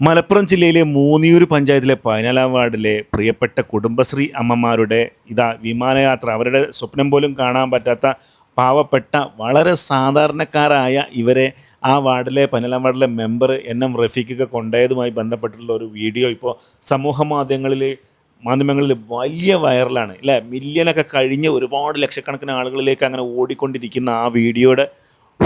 മലപ്പുറം ജില്ലയിലെ മൂന്നിയൂർ പഞ്ചായത്തിലെ പതിനാലാം വാർഡിലെ പ്രിയപ്പെട്ട കുടുംബശ്രീ അമ്മമാരുടെ ഇതാ വിമാനയാത്ര. അവരുടെ സ്വപ്നം പോലും കാണാൻ പറ്റാത്ത പാവപ്പെട്ട വളരെ സാധാരണക്കാരായ ഇവരെ ആ വാർഡിലെ പതിനാലാം വാർഡിലെ മെമ്പർ എൻ എം റഫീഖൊക്കെ കൊണ്ടായതുമായി ബന്ധപ്പെട്ടിട്ടുള്ള ഒരു വീഡിയോ ഇപ്പോൾ സമൂഹ മാധ്യമങ്ങളിൽ മാധ്യമങ്ങളിൽ വലിയ വൈറലാണ്. അല്ലേ മില്യനൊക്കെ കഴിഞ്ഞ് ഒരുപാട് ലക്ഷക്കണക്കിന് ആളുകളിലേക്ക് അങ്ങനെ ഓടിക്കൊണ്ടിരിക്കുന്ന ആ വീഡിയോയുടെ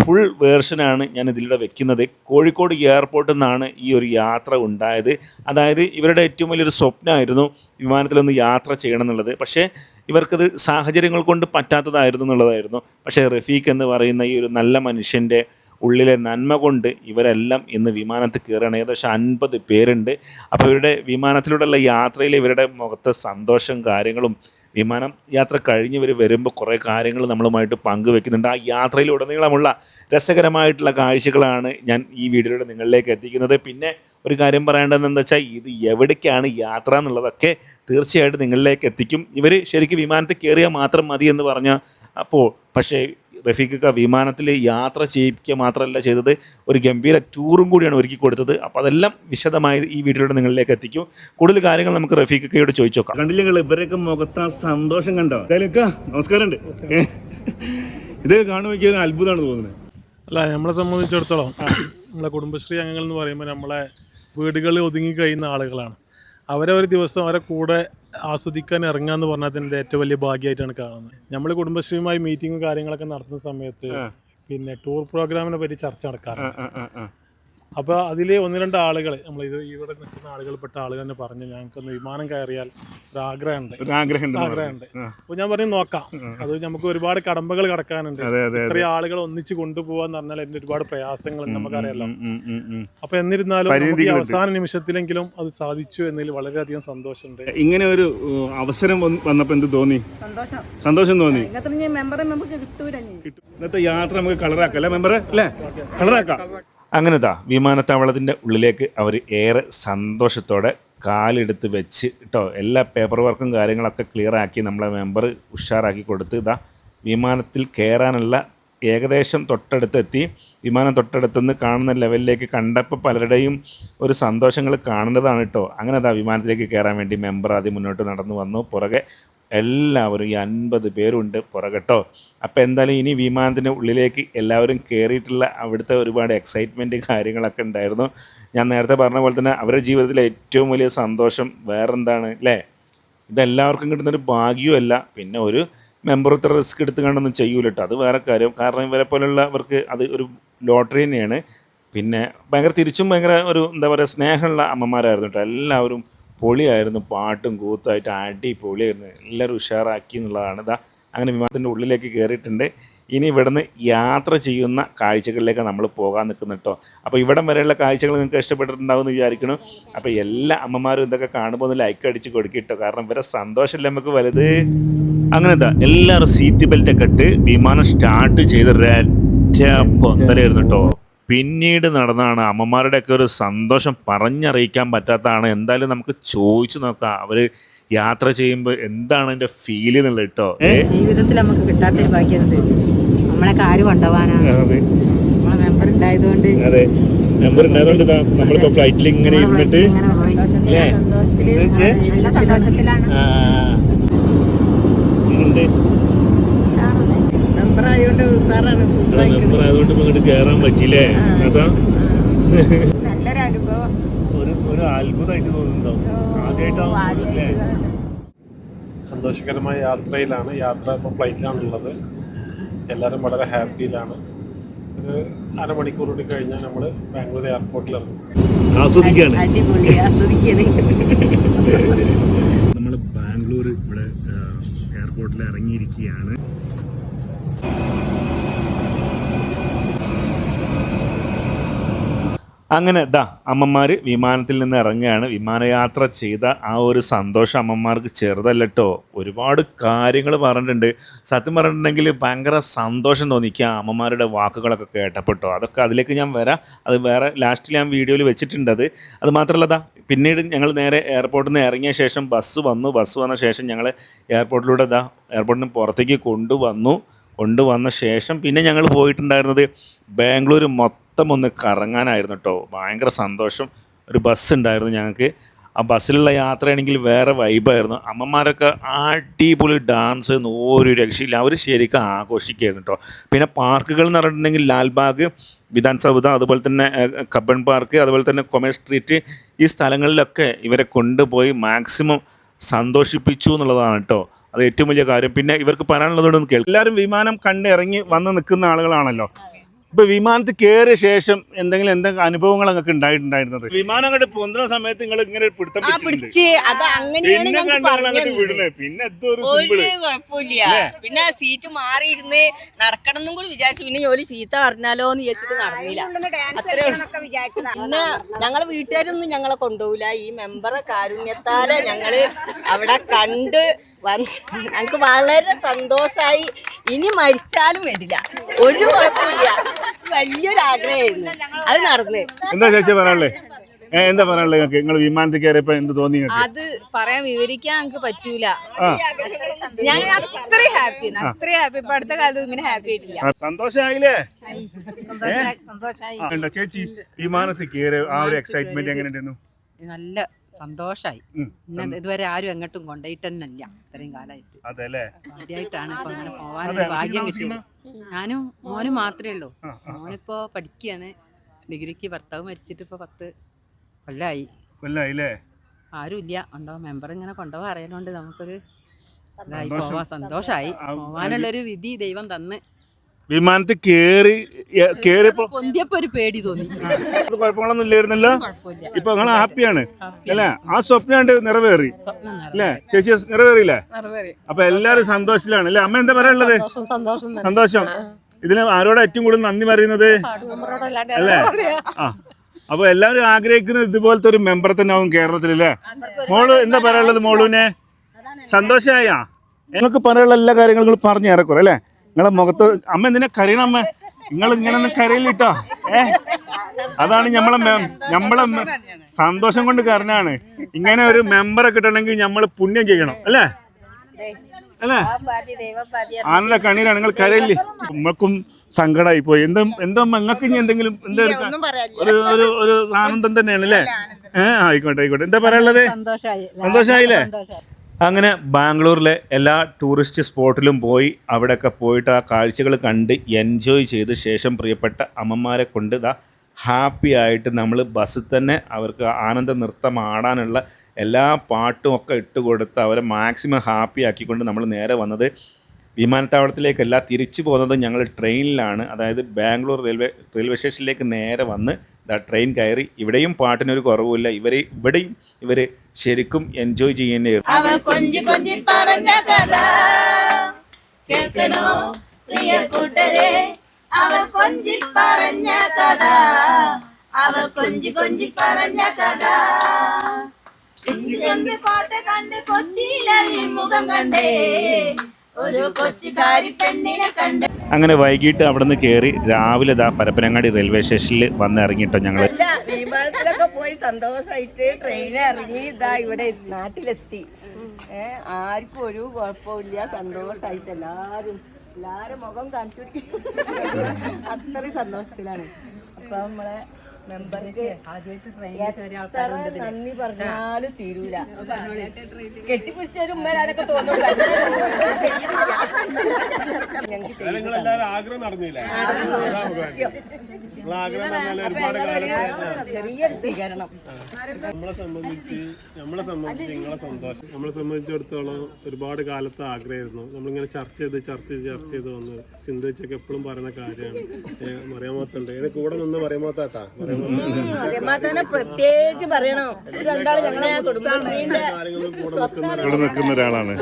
ഫുൾ വേർഷനാണ് ഞാൻ ഇതിലൂടെ വെക്കുന്നത്. കോഴിക്കോട് എയർപോർട്ടിൽ നിന്നാണ് ഈ ഒരു യാത്ര ഉണ്ടായത്. അതായത് ഇവരുടെ ഏറ്റവും വലിയൊരു സ്വപ്നമായിരുന്നു വിമാനത്തിലൊന്ന് യാത്ര ചെയ്യണം എന്നുള്ളത് പക്ഷേ ഇവർക്കത് സാഹചര്യങ്ങൾ കൊണ്ട് പറ്റാത്തതായിരുന്നു എന്നുള്ളതായിരുന്നു. പക്ഷേ റഫീഖ് എന്ന് പറയുന്ന ഈ ഒരു നല്ല മനുഷ്യന്റെ ഉള്ളിലെ നന്മ കൊണ്ട് ഇവരെല്ലാം ഇന്ന് വിമാനത്തിൽ കയറുകയാണ്. ഏകദേശം അൻപത് പേരുണ്ട്. അപ്പോൾ ഇവരുടെ വിമാനത്തിലൂടെയുള്ള യാത്രയിൽ ഇവരുടെ മുഖത്തെ സന്തോഷം കാര്യങ്ങളും വിമാനം യാത്ര കഴിഞ്ഞ് ഇവർ വരുമ്പോൾ കുറേ കാര്യങ്ങൾ നമ്മളുമായിട്ട് പങ്കുവെക്കുന്നുണ്ട്. ആ യാത്രയിലുടനീളമുള്ള രസകരമായിട്ടുള്ള കാഴ്ചകളാണ് ഞാൻ ഈ വീഡിയോയിലൂടെ നിങ്ങളിലേക്ക് എത്തിക്കുന്നത്. പിന്നെ ഒരു കാര്യം പറയേണ്ടതെന്ന് വെച്ചാൽ ഇത് എവിടേക്കാണ് യാത്ര എന്നുള്ളതൊക്കെ തീർച്ചയായിട്ടും നിങ്ങളിലേക്ക് എത്തിക്കും. ഇവർ ശരിക്കും വിമാനത്തിൽ കയറിയാൽ മാത്രം മതി എന്ന് പറഞ്ഞ അപ്പോൾ പക്ഷേ റഫീഖ് വിമാനത്തിൽ യാത്ര ചെയ്യിക്കുക മാത്രമല്ല ചെയ്തത്. ഒരു ഗംഭീര ടൂറും കൂടിയാണ് ഒരുക്കി കൊടുത്തത്. അപ്പോൾ അതെല്ലാം വിശദമായി ഈ വീഡിയോയുടെ നിങ്ങളിലേക്ക് എത്തിക്കും. കൂടുതൽ കാര്യങ്ങൾ നമുക്ക് റഫീഖയോട് ചോദിച്ചു നോക്കാം കണ്ടില്ല നിങ്ങൾ? ഇവരൊക്കെ മുഖത്ത് ആ സന്തോഷം കണ്ടോ? നമസ്കാരം. ഉണ്ട് ഇത് കാണുമ്പോൾ ഒരു അത്ഭുതമാണ് തോന്നുന്നത്. അല്ല നമ്മളെ സംബന്ധിച്ചിടത്തോളം നമ്മളെ കുടുംബശ്രീ അംഗങ്ങൾ എന്ന് പറയുമ്പോൾ നമ്മളെ വീടുകളിൽ ഒതുങ്ങി കഴിയുന്ന ആളുകളാണ്. അവരെ ഒരു ദിവസം അവരെ കൂടെ ആസ്വദിക്കാൻ ഇറങ്ങുക എന്ന് പറഞ്ഞാൽ തന്നെ ഏറ്റവും വലിയ ഭാഗ്യമായിട്ടാണ് കാണുന്നത്. നമ്മൾ കുടുംബശ്രീയുമായി മീറ്റിങ്ങും കാര്യങ്ങളൊക്കെ നടത്തുന്ന സമയത്ത് പിന്നെ ടൂർ പ്രോഗ്രാമിനെ പറ്റി ചർച്ച നടക്കാറുണ്ട്. അപ്പോൾ അതിൽ ഒന്ന് രണ്ട് ആളുകൾ നമ്മൾ ഇത് ഇവിടെ നിൽക്കുന്ന ആളുകൾപ്പെട്ട ആളുകൾ തന്നെ പറഞ്ഞു ഞങ്ങൾക്കൊന്ന് വിമാനം കയറിയാൽ ഒരു ആഗ്രഹമുണ്ട്. ആഗ്രഹമുണ്ട്. അപ്പോൾ ഞാൻ പറഞ്ഞു നോക്കാം. അത് നമുക്ക് ഒരുപാട് കടമ്പകൾ കടക്കാനുണ്ട്. ഇത്രയും ആളുകൾ ഒന്നിച്ച് കൊണ്ടുപോകാന്ന് പറഞ്ഞാൽ എന്റെ ഒരുപാട് പ്രയാസങ്ങളുണ്ട് നമുക്കറിയാലോ. അപ്പോൾ എന്നിരുന്നാലും ഈ അവസാന നിമിഷത്തിലെങ്കിലും അത് സാധിച്ചു എന്നതിൽ വളരെയധികം സന്തോഷമുണ്ട്. ഇങ്ങനെ ഒരു അവസരം വന്നപ്പോൾ എന്ത് തോന്നി? സന്തോഷം. സന്തോഷം തോന്നി? ഇന്നത്തെ യാത്ര നമുക്ക് കളറാക്കാം അല്ലേ മെമ്പറെ അല്ലേ? കളറാക്കാം. അങ്ങനെതാ വിമാനത്താവളത്തിന്റെ ഉള്ളിലേക്ക് അവർ ഏറെ സന്തോഷത്തോടെ കാലെടുത്ത് വെച്ച് കേട്ടോ എല്ലാ പേപ്പർ വർക്കും കാര്യങ്ങളൊക്കെ ക്ലിയർ ആക്കി നമ്മളെ മെമ്പർ ഉഷാറാക്കി കൊടുത്ത് ഇതാ വിമാനത്തിൽ കയറാനുള്ള ഏകദേശം തൊട്ടടുത്തെത്തി. വിമാനം തൊട്ടടുത്തുനിന്ന് കാണുന്ന ലെവലിലേക്ക് കണ്ടപ്പോൾ പലരുടെയും ഒരു സന്തോഷങ്ങൾ കാണേണ്ടതാണ് കേട്ടോ അങ്ങനെ അതാ വിമാനത്തിലേക്ക് കയറാൻ വേണ്ടി മെമ്പർ ആദ്യം മുന്നോട്ട് നടന്നു വന്നു. പുറകെ എല്ലാവരും ഈ അൻപത് പേരുണ്ട് പുറകെട്ടോ. അപ്പോൾ എന്തായാലും ഇനി വിമാനത്തിന്റെ ഉള്ളിലേക്ക് എല്ലാവരും കയറിയിട്ടുള്ള അവിടുത്തെ ഒരുപാട് എക്സൈറ്റ്മെന്റ് കാര്യങ്ങളൊക്കെ ഉണ്ടായിരുന്നു. ഞാൻ നേരത്തെ പറഞ്ഞ പോലെ തന്നെ അവരുടെ ജീവിതത്തിലെ ഏറ്റവും വലിയ സന്തോഷം വേറെന്താണ് അല്ലേ? ഇതെല്ലാവർക്കും കിട്ടുന്നൊരു ഭാഗ്യമല്ല പിന്നെ ഒരു മെമ്പർ ഇത്ര റിസ്ക് എടുത്ത് കണ്ടൊന്നും ചെയ്യൂല കേട്ടോ അത് വേറെ കാര്യം. കാരണം ഇവരെ പോലുള്ളവർക്ക് അത് ഒരു ലോട്ടറി തന്നെയാണ്. പിന്നെ ഭയങ്കര തിരിച്ചും ഭയങ്കര ഒരു എന്താ പറയുക സ്നേഹമുള്ള അമ്മമാരായിരുന്നു കേട്ടോ. എല്ലാവരും പൊളിയായിരുന്നു പാട്ടും കൂത്തായിട്ട് അടിപൊളിയായിരുന്നു എല്ലാവരും ഉഷാറാക്കി എന്നുള്ളതാണ്. ഇതാ അങ്ങനെ വിമാനത്തിന്റെ ഉള്ളിലേക്ക് കയറിയിട്ടുണ്ട്. ഇനി ഇവിടുന്ന് യാത്ര ചെയ്യുന്ന കാഴ്ചകളിലേക്ക് നമ്മൾ പോകാൻ നിൽക്കുന്നു കേട്ടോ. അപ്പോൾ ഇവിടം വരെയുള്ള കാഴ്ചകൾ നിങ്ങൾക്ക് ഇഷ്ടപ്പെട്ടിട്ടുണ്ടാവും എന്ന് വിചാരിക്കണം അപ്പോൾ എല്ലാ അമ്മമാരും ഇതൊക്കെ കാണുമ്പോൾ ഒന്ന് ലൈക്ക് അടിച്ച് കൊടുക്കിട്ടോ കാരണം ഇവരെ സന്തോഷമല്ലേ നമുക്ക് വലുത്? അങ്ങനത്തെ എല്ലാവരും സീറ്റ് ബെൽറ്റൊക്കെ ഇട്ട് വിമാനം സ്റ്റാർട്ട് ചെയ്ത് പൊന്തലായിരുന്നു കേട്ടോ. പിന്നീട് നടന്നാണ് അമ്മമാരുടെയൊക്കെ ഒരു സന്തോഷം പറഞ്ഞറിയിക്കാൻ പറ്റാത്തതാണ്. എന്തായാലും നമുക്ക് ചോദിച്ചു നോക്കാം. അവർ യാത്ര ചെയ്യുമ്പോൾ എന്താണ് എന്റെ ഫീൽ എന്നുള്ളത് കേട്ടോ ജീവിതത്തിൽ നമുക്ക് കിട്ടാത്തൊരു ഭാഗ്യം നമ്മളെ ആര് കൊണ്ടുപോകാനാണ് നമ്മളെ മെമ്പർ ഉണ്ടായതുകൊണ്ട്. അതെ. നമ്പർ ഉണ്ടായതുകൊണ്ട് നമ്മളിപ്പോ ഫ്ലൈറ്റിൽ ഇങ്ങനെ ഇരുന്നിട്ട് സന്തോഷത്തിലാണ്. മെമ്പർ ആയതുകൊണ്ട് ഇപ്പൊ ഇങ്ങോട്ട് കയറാൻ പറ്റില്ലേ അതാ. ഒരു ഒരു അത്ഭുതമായിട്ട് സന്തോഷകരമായ യാത്രയിലാണ്. യാത്ര ഇപ്പോൾ ഫ്ലൈറ്റിലാണുള്ളത്. എല്ലാവരും വളരെ ഹാപ്പിയിലാണ്. ഒരു അരമണിക്കൂർ കൂടി കഴിഞ്ഞാൽ നമ്മൾ ബാംഗ്ലൂർ എയർപോർട്ടിൽ ഇറങ്ങും ആസ്വദിക്കണേ. നമ്മൾ ബാംഗ്ലൂർ ഇവിടെ എയർപോർട്ടിൽ ഇറങ്ങിയിരിക്കുകയാണ്. അങ്ങനെ ദാ അമ്മമാർ വിമാനത്തിൽ നിന്ന് ഇറങ്ങുകയാണ്. വിമാനയാത്ര ചെയ്ത ആ ഒരു സന്തോഷം അമ്മമാർക്ക് ചെറുതല്ല കേട്ടോ ഒരുപാട് കാര്യങ്ങൾ പറഞ്ഞിട്ടുണ്ട്. സത്യം പറഞ്ഞിട്ടുണ്ടെങ്കിൽ ഭയങ്കര സന്തോഷം തോന്നിക്കുക അമ്മമാരുടെ വാക്കുകളൊക്കെ കേട്ടപ്പെട്ടോ. അതൊക്കെ അതിലേക്ക് ഞാൻ വരാം. അത് വേറെ ലാസ്റ്റിൽ ഞാൻ വീഡിയോയിൽ വെച്ചിട്ടുണ്ട് അത്. അത് മാത്രമല്ല ദാ പിന്നീട് ഞങ്ങൾ നേരെ എയർപോർട്ടിൽ നിന്ന് ഇറങ്ങിയ ശേഷം ബസ് വന്നു. ബസ് വന്ന ശേഷം ഞങ്ങൾ എയർപോർട്ടിലൂടെ ദാ എയർപോർട്ടിന് പുറത്തേക്ക് കൊണ്ടുവന്നു. കൊണ്ടുവന്ന ശേഷം പിന്നെ ഞങ്ങൾ പോയിട്ടുണ്ടായിരുന്നത് ബാംഗ്ലൂർ മൊത്തം ഒന്ന് കറങ്ങാനായിരുന്നു കേട്ടോ ഭയങ്കര സന്തോഷം. ഒരു ബസ് ഉണ്ടായിരുന്നു ഞങ്ങൾക്ക് ആ ബസ്സിലുള്ള യാത്രയാണെങ്കിൽ വേറെ വൈബായിരുന്നു അമ്മമാരൊക്കെ അടിപൊളി ഡാൻസ് ഒരു രക്ഷയില്ല. അവർ ശരിക്കും ആഘോഷിക്കുകയായിരുന്നു കേട്ടോ പിന്നെ പാർക്കുകൾ എന്ന് പറഞ്ഞിട്ടുണ്ടെങ്കിൽ ലാൽബാഗ് വിധാൻ സൗദ അതുപോലെ തന്നെ കബൺ പാർക്ക് അതുപോലെ തന്നെ കൊമേഴ്സ് സ്ട്രീറ്റ് ഈ സ്ഥലങ്ങളിലൊക്കെ ഇവരെ കൊണ്ടുപോയി മാക്സിമം സന്തോഷിപ്പിച്ചു എന്നുള്ളതാണ് കേട്ടോ അത് ഏറ്റവും വലിയ കാര്യം. പിന്നെ ഇവർക്ക് പറയാനുള്ളതോടൊന്ന് കേൾക്കും എല്ലാവരും വിമാനം കണ്ടിറങ്ങി വന്ന് നിൽക്കുന്ന ആളുകളാണല്ലോ. ഇപ്പൊ വിമാനത്തിൽ കയറിയ ശേഷം എന്തെങ്കിലും എന്തെങ്കിലും അനുഭവങ്ങൾ നിങ്ങൾക്ക് ഉണ്ടായിട്ടുണ്ടായിരുന്നത്? വിമാനം അങ്ങോട്ട് പൊന്തുന്ന സമയത്ത് നിങ്ങൾ ഇങ്ങനെ പിടുത്തം പിടിച്ച്. അത് അങ്ങനെയാണ് വിടുന്നത് പിന്നെ സിമ്പിൾ കുഴപ്പമില്ല. പിന്നെ സീറ്റ് മാറിയിരുന്ന് നടക്കണം എന്നും കൂടി വിചാരിച്ചു. പിന്നെ ജോലി ചീത്ത പറഞ്ഞാലോ എന്ന് വിചാരിച്ചിട്ട് നടന്നില്ല. അത്രേ പിന്നെ ഞങ്ങളെ വീട്ടുകാരൊന്നും ഞങ്ങളെ കൊണ്ടുപോകില്ല ഈ മെമ്പറെ കാരുണ്യത്താൽ ഞങ്ങൾ അവിടെ കണ്ട് വന്ന് ഞങ്ങക്ക് വളരെ സന്തോഷായി. ഇനി മരിച്ചാലും വരില്ല. ഒരു കുഴപ്പമില്ല. വലിയൊരു ആഗ്രഹമായിരുന്നു. അത് നടന്ന്. എന്താ ചേച്ചി പറയാനുള്ളത് എന്താ പറയാനുള്ളത് നിങ്ങൾക്ക്? നിങ്ങൾ വിമാനത്തിൽ കയറിയപ്പോ എന്ത് തോന്നി നിങ്ങൾക്ക്? അത് പറയാൻ വിവരിക്കാൻ ഞങ്ങൾക്ക് പറ്റൂല. ഞങ്ങൾ അത്രയും ഹാപ്പി അത്രയും ഹാപ്പി ഇപ്പൊ അടുത്ത കാലത്ത് ഇങ്ങനെ ഹാപ്പി ആയിട്ടില്ല. സന്തോഷമായില്ലേ സന്തോഷായില്ലേ? സന്തോഷായി. സന്തോഷായി ആ, ചേച്ചി? വിമാനത്തിൽ കയറിയ ആ ഒരു എക്സൈറ്റ്മെന്റ് എങ്ങനെ ഉണ്ടായിരുന്നു നല്ല സന്തോഷായി. ഇതുവരെ ആരും എങ്ങോട്ടും കൊണ്ടുപോയിട്ടല്ല ഇത്രയും കാലമായിട്ട്. ആദ്യമായിട്ടാണ് ഇപ്പൊ അങ്ങനെ പോവാനൊരു ഭാഗ്യം കിട്ടിയത്. ഞാനും മോനും മാത്രമേ ഉള്ളൂ. മോനിപ്പോ പഠിക്കുകയാണ്. ഡിഗ്രിക്ക് ഭർത്താവ് മരിച്ചിട്ട് ഇപ്പൊ പത്ത് കൊല്ലായി. കൊല്ലായില്ലേ? ആരും ഇല്ല ഉണ്ടോ? മെമ്പർ ഇങ്ങനെ കൊണ്ടുപോകാൻ അറിയാനുണ്ട് നമുക്കൊരു ഇതായി സന്തോഷായി. ആ, പോവാനുള്ളൊരു വിധി ദൈവം തന്ന്. വിമാനത്തിൽ കേറി കേറിയപ്പോ പൊന്തിയപ്പോ ഒരു പേടി തോന്നി. അത് കുഴപ്പങ്ങളൊന്നും ഇല്ലായിരുന്നില്ല? കുഴപ്പമില്ല. ഇപ്പൊ നിങ്ങൾ ഹാപ്പിയാണ്. അല്ലേ? ആ സ്വപ്നാണ്ട് നിറവേറി. അല്ലേ? ചേച്ചി നിറവേറിയില്ലേ? അപ്പൊ എല്ലാരും സന്തോഷത്തിലാണ്. അല്ലെ? അമ്മ എന്താ പറയാനുള്ളത്? സന്തോഷം ഇതിന് ആരോടാ ഏറ്റവും കൂടുതൽ നന്ദി പറയുന്നത്? അല്ലേ? ആ. അപ്പൊ എല്ലാവരും ആഗ്രഹിക്കുന്നത് ഇതുപോലത്തെ ഒരു മെമ്പർ തന്നെ ആവും കേരളത്തിൽ അല്ലേ? മോൾ എന്താ പറയാനുള്ളത് മോളുവിനെ? സന്തോഷമായ നിങ്ങൾക്ക് പറയാനുള്ള എല്ലാ കാര്യങ്ങളും നിങ്ങൾ പറഞ്ഞു ഏറെക്കുറെ അല്ലേ? നിങ്ങളെ മുഖത്ത് അമ്മ എന്തിനാ കരയണ അമ്മ? നിങ്ങൾ ഇങ്ങനെ ഒന്നും കരയില്ലിട്ടോ ഏ? അതാണ് നമ്മളെ ഞമ്മളെ നമ്മളെ സന്തോഷം കൊണ്ട് കാരണമാണ് ഇങ്ങനെ ഒരു മെമ്പറെ കിട്ടണമെങ്കിൽ നമ്മൾ പുണ്യം ചെയ്യണം അല്ലേ? അല്ലേ? ആനന്ദ കണ്ണീരാണ് നിങ്ങൾ കരയില്ലേ നമ്മൾക്കും സങ്കടമായി പോയി എന്താ എന്താ നിങ്ങൾക്ക് ഇനി എന്തെങ്കിലും എന്താ ഒരു ഒരു ഒരു ഒരു ആനന്ദം തന്നെയാണ് അല്ലേ? ഏഹ് ആയിക്കോട്ടെ ആയിക്കോട്ടെ. എന്താ പറയാനുള്ളത്? സന്തോഷമായില്ലേ സന്തോഷായില്ലേ? അങ്ങനെ ബാംഗ്ലൂരിലെ എല്ലാ ടൂറിസ്റ്റ് സ്പോട്ടിലും പോയി അവിടെയൊക്കെ പോയിട്ട് ആ കാഴ്ചകൾ കണ്ട് എൻജോയ് ചെയ്ത ശേഷം പ്രിയപ്പെട്ട അമ്മമാരെ കൊണ്ട് ഇതാ ഹാപ്പി ആയിട്ട് നമ്മൾ ബസ്സിൽ തന്നെ അവർക്ക് ആനന്ദ നൃത്തം ആടാനുള്ള എല്ലാ പാട്ടും ഒക്കെ ഇട്ട് കൊടുത്ത് അവരെ മാക്സിമം ഹാപ്പി ആക്കിക്കൊണ്ട് നമ്മൾ നേരെ വന്നത് വിമാനത്താവളത്തിലേക്കല്ല തിരിച്ചു പോകുന്നത് ഞങ്ങൾ ട്രെയിനിലാണ്. അതായത് ബാംഗ്ലൂർ റെയിൽവേ റെയിൽവേ സ്റ്റേഷനിലേക്ക് നേരെ വന്ന് ട്രെയിൻ കയറി. ഇവിടെയും പാട്ടിനൊരു കുറവുമില്ല. ഇവരെ ഇവിടെയും ഇവർ ശരിക്കും എൻജോയ് അവൾ കൊഞ്ചി കൊഞ്ചി കഥ. കേൾക്കണോ പ്രിയ കൂട്ടരെ? അവൾ കൊഞ്ചി പറഞ്ഞ കഥ. അവൾ കൊഞ്ചി കൊഞ്ചി പറഞ്ഞ കഥ. കൊച്ചി കണ്ട് കോട്ട കണ്ട് കൊച്ചിയിലറി മുഖം കണ്ടേ. ഒരു കൊച്ചുകാരി പെണ്ണിനെ കണ്ട് അങ്ങനെ വൈകിട്ട് അവിടെ നിന്ന് കയറി രാവിലെ ദാ പരപ്പനങ്ങാടി റെയിൽവേ സ്റ്റേഷനിൽ വന്ന് ഇറങ്ങിട്ടോ ഞങ്ങൾ വിമാനത്തിലൊക്കെ പോയി സന്തോഷമായിട്ട് ട്രെയിൻ ഇറങ്ങി ഇതാ ഇവിടെ നാട്ടിലെത്തി. ആർക്കും ഒരു കുഴപ്പമില്ല സന്തോഷമായിട്ട് എല്ലാരും എല്ലാരും മുഖം കാണിച്ചു അത്രയും സന്തോഷത്തിലാണ്. അപ്പൊ നമ്മളെ മെമ്പർക്ക് എത്ര നന്ദി പറഞ്ഞാലും തീരൂല. കെട്ടിപ്പിടിച്ചൊരു ഉമ്മരാനൊക്കെ തോന്നുന്നു നിങ്ങളെല്ലാരും ആഗ്രഹം നടന്നില്ലേ? നമ്മളെ സംബന്ധിച്ച് നമ്മളെ സംബന്ധിച്ച് നിങ്ങളെ സന്തോഷം. നമ്മളെ സംബന്ധിച്ചിടത്തോളം ഒരുപാട് കാലത്തെ ആഗ്രഹമായിരുന്നു. നമ്മളിങ്ങനെ ചർച്ച ചെയ്ത് ചർച്ച ചെയ്ത് ചർച്ച ചെയ്ത് വന്ന് ചിന്തിച്ചൊക്കെ എപ്പോഴും പറയുന്ന കാര്യമാണ്. മറിയാമത്തുണ്ട് ഇതിന് കൂടെ നിന്ന് മറിയാമത്താട്ടാ രമാതനെ പ്രത്യേകിച്ച് പറയണോ. ഇത് രണ്ടാൾ ഞങ്ങളെ കുടുംബശ്രീന്റെ കാര്യങ്ങളും കൂടെ നിൽക്കുന്ന ഇവിടെ ഒരാളാണ്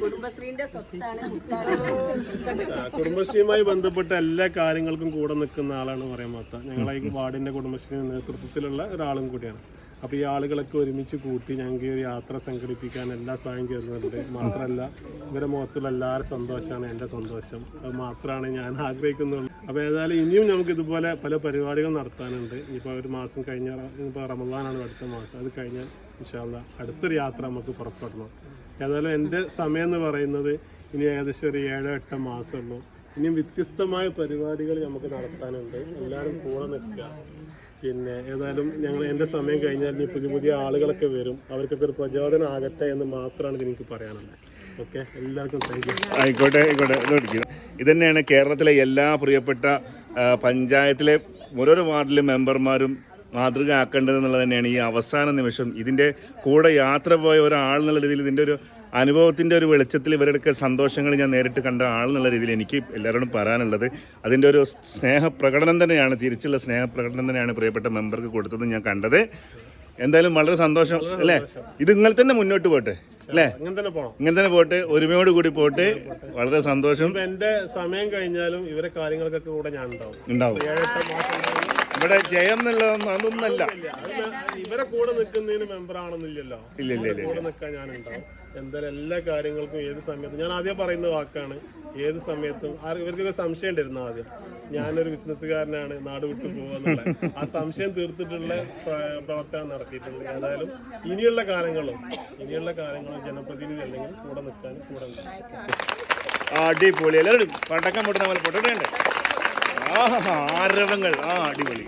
കുടുംബശ്രീന്റെ കുടുംബശ്രീയുമായി ബന്ധപ്പെട്ട എല്ലാ കാര്യങ്ങൾക്കും കൂടെ നിൽക്കുന്ന ആളാണ് പറയാൻ മാത്ത ഞങ്ങളെ ഈ വാർഡിന്റെ കുടുംബശ്രീ നേതൃത്വത്തിലുള്ള ഒരാളും കൂടിയാണ്. അപ്പോൾ ഈ ആളുകളൊക്കെ ഒരുമിച്ച് കൂട്ടി ഞങ്ങൾക്ക് ഒരു യാത്ര സംഘടിപ്പിക്കാൻ എല്ലാ സഹായം ചെയ്യുന്നുണ്ട്. മാത്രമല്ല ഇവരെ മുഖത്തുള്ള എല്ലാവരും സന്തോഷമാണ് എന്റെ സന്തോഷം. അത് മാത്രമാണ് ഞാൻ ആഗ്രഹിക്കുന്നുള്ളൂ. അപ്പോൾ ഏതായാലും ഇനിയും നമുക്ക് ഇതുപോലെ പല പരിപാടികൾ നടത്താനുണ്ട്. ഇനിയിപ്പോൾ ഒരു മാസം കഴിഞ്ഞ ഇപ്പോൾ റമദാനാണ് അടുത്ത മാസം. അത് കഴിഞ്ഞാൽ ഇൻഷാല്ല അടുത്തൊരു യാത്ര നമുക്ക് പുറപ്പെടണം. ഏതായാലും എന്റെ സമയം എന്ന് പറയുന്നത് ഇനി ഏകദേശം ഒരു ഏഴോ എട്ടോ മാസമുള്ളൂ ഇനിയും വ്യത്യസ്തമായ പരിപാടികൾ നമുക്ക് നടത്താനുണ്ട്. എല്ലാവരും കൂടെ നിൽക്കുക. പിന്നെ ഏതായാലും ഞങ്ങൾ എന്റെ സമയം കഴിഞ്ഞാൽ ഇനി പുതിയ പുതിയ ആളുകളൊക്കെ വരും. അവർക്കൊക്കെ ഒരു പ്രചോദനം ആകട്ടെ എന്ന് മാത്രമാണ് എനിക്ക് പറയാനുള്ളത്. ഓക്കെ? എല്ലാവർക്കും താങ്ക് യു ആയിക്കോട്ടെ ആയിക്കോട്ടെ. ഇത് പിടിക്കുന്നു ഇത് തന്നെയാണ് കേരളത്തിലെ എല്ലാ പ്രിയപ്പെട്ട പഞ്ചായത്തിലെ ഓരോരോ വാർഡിലെ മെമ്പർമാരും മാതൃക ആക്കേണ്ടതെന്നുള്ളത് തന്നെയാണ് ഈ അവസാന നിമിഷം. ഇതിന്റെ കൂടെ യാത്ര പോയ ഒരാൾ എന്നുള്ള രീതിയിൽ ഇതിന്റെ ഒരു അനുഭവത്തിന്റെ ഒരു വെളിച്ചത്തിൽ ഇവരുടെയൊക്കെ സന്തോഷങ്ങൾ ഞാൻ നേരിട്ട് കണ്ട ആൾ എന്നുള്ള രീതിയിൽ എനിക്ക് എല്ലാവരോടും പറയാനുള്ളത്. അതിന്റെ ഒരു സ്നേഹപ്രകടനം തന്നെയാണ് തിരിച്ചുള്ള സ്നേഹപ്രകടനം തന്നെയാണ് പ്രിയപ്പെട്ട മെമ്പർക്ക് കൊടുത്തത് ഞാൻ കണ്ടത്. എന്തായാലും വളരെ സന്തോഷം അല്ലേ? ഇത് ഇങ്ങനെ തന്നെ മുന്നോട്ട് പോട്ടെ അല്ലേ? ഇങ്ങനെ തന്നെ പോട്ടെ ഒരുമയോട് കൂടി പോട്ടെ. വളരെ സന്തോഷം. എന്റെ സമയം കഴിഞ്ഞാലും ഇവരെ കാര്യങ്ങൾക്കൊക്കെ കൂടെ ഞാൻ ഉണ്ടാവും. ഇവിടെ ജയം എന്നുള്ളതൊന്നും അതൊന്നല്ല ഇവരെ കൂടെ നിൽക്കുന്നതിന് മെമ്പർ ആണെന്നില്ലല്ലോ. ഇല്ല ഇല്ല ഇല്ല എന്തായാലും എല്ലാ കാര്യങ്ങൾക്കും ഏത് സമയത്തും ഞാൻ ആദ്യം പറയുന്ന വാക്കാണ് ഏത് സമയത്തും ഇവർക്കൊക്കെ സംശയം ഉണ്ടായിരുന്നു ആദ്യം. ഞാനൊരു ബിസിനസ്സുകാരനാണ് നാട് വിട്ടു പോകുന്നുള്ള ആ സംശയം തീർത്തിട്ടുള്ള പ്ര- പ്രവർത്തനം നടത്തിയിട്ടുണ്ട്. ഏതായാലും ഇനിയുള്ള കാലങ്ങളും ഇനിയുള്ള കാലങ്ങളും ജനപ്രതിനിധി അല്ലെങ്കിൽ കൂടെ നിൽക്കാൻ കൂടെ അടിപൊളി. എല്ലാവരും പണ്ടൊക്കെ ആരവങ്ങൾ. ആ അടിപൊളി.